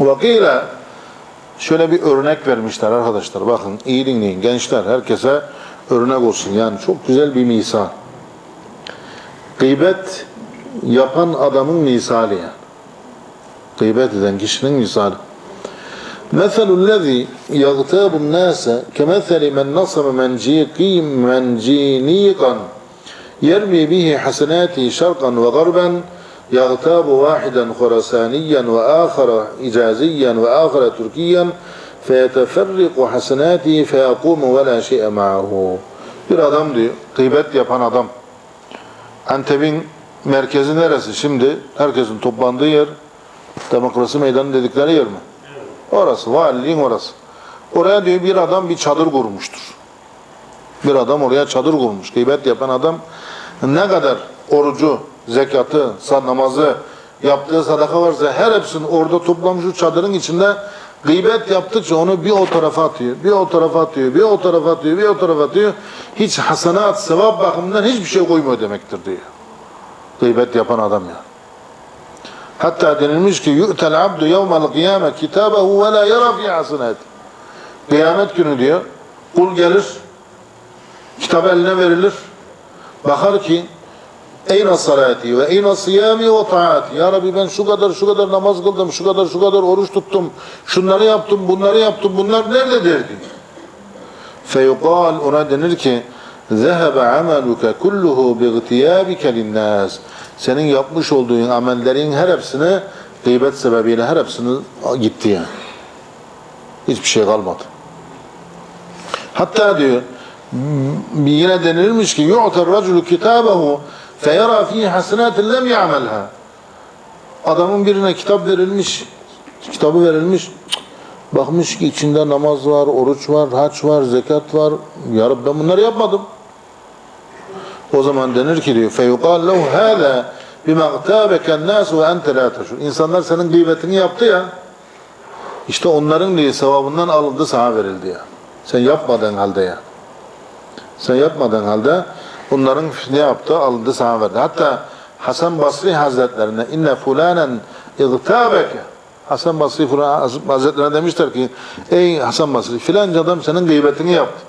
Vakile şöyle bir örnek vermişler arkadaşlar. Bakın iyi dinleyin gençler herkese örnek olsun. Yani çok güzel bir misal. Gıybet yapan adamın misali yani. Gıybet eden kişinin misali. مثل الذي يغتاب الناس كمثل من نصب منجيقي منجينيقا يرمي به حسناته شرقا وغربا يغتاب واحدا خرسانيا وآخر إجازيا وآخر تركيا فيتفرق حسناته فيقوم ولا شيء معه bir adam diyor, gıybet yapan adam. Antep'in merkezi neresi? Şimdi herkesin toplandığı yer, demokrasi meydanı dedikleri yer mi? Orası, valiliğin orası. Oraya diyor bir adam bir çadır kurmuştur. Bir adam oraya çadır kurmuş. Gıybet yapan adam ne kadar orucu, zekatı, namazı, yaptığı sadaka varsa her hepsini orada toplamış o çadırın içinde gıybet yaptıkça onu bir o tarafa atıyor, bir o tarafa atıyor, bir o tarafa atıyor, bir o tarafa atıyor. Hiç hasenat, sevap bakımından hiçbir şey koymuyor demektir diyor. Gıybet yapan adam ya. Hatta denilmiş ki yu'tel abdu yevmel kıyame kitabehu ve la yara fi hasenat. Kıyamet günü diyor kul gelir kitap eline verilir. Bakar ki eyna salati ve eyna siyami ve taati. Ya Rabbi ben şu kadar şu kadar namaz kıldım, şu kadar şu kadar oruç tuttum, şunları yaptım, bunları yaptım, bunlar nerede derdi? Feyukal ona denir ki zehebe ameluke kulluhu biğtiyabike linnâs. Senin yapmış olduğun amellerin her hepsini gıybet sebebiyle her hepsini gitti yani. Hiçbir şey kalmadı. Hatta diyor yine denilmiş ki yu'tar raculu kitabehu feyara fihi hasenatin lem ya'melha. Adamın birine kitap verilmiş, kitabı verilmiş. Bakmış ki içinde namaz var, oruç var, haç var, zekat var. Ya Rabbi ben bunları yapmadım. O zaman denir ki diyor feyukal lehu hâzâ bimagtâbeken nâsu ve ente lâ teşur. İnsanlar senin gıybetini yaptı ya. İşte onların diye sevabından alındı sana verildi ya. Sen yapmadığın halde ya. Sen yapmadığın halde onların ne yaptı? Alındı sana verdi. Hatta Hasan Basri Hazretlerine inne fulanen igtabeke Hasan Basri Fulan Hazretlerine demişler ki ey Hasan Basri filanca adam senin gıybetini yaptı.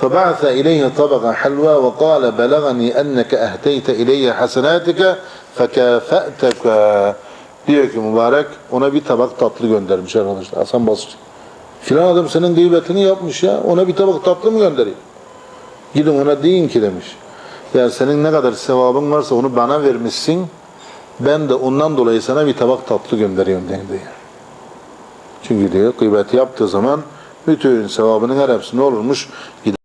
فبعث إليه طبقا حلوى وقال بلغني أنك أهديت إلي حسناتك فكافأتك diyor ki mübarek ona bir tabak tatlı göndermiş arkadaşlar Hasan Basri. Filan adam senin gıybetini yapmış ya ona bir tabak tatlı mı göndereyim? Gidin ona deyin ki demiş. Yani senin ne kadar sevabın varsa onu bana vermişsin. Ben de ondan dolayı sana bir tabak tatlı gönderiyorum dedi. Çünkü diyor gıybet yaptığı zaman bütün sevabının her hepsi ne olurmuş? Gider.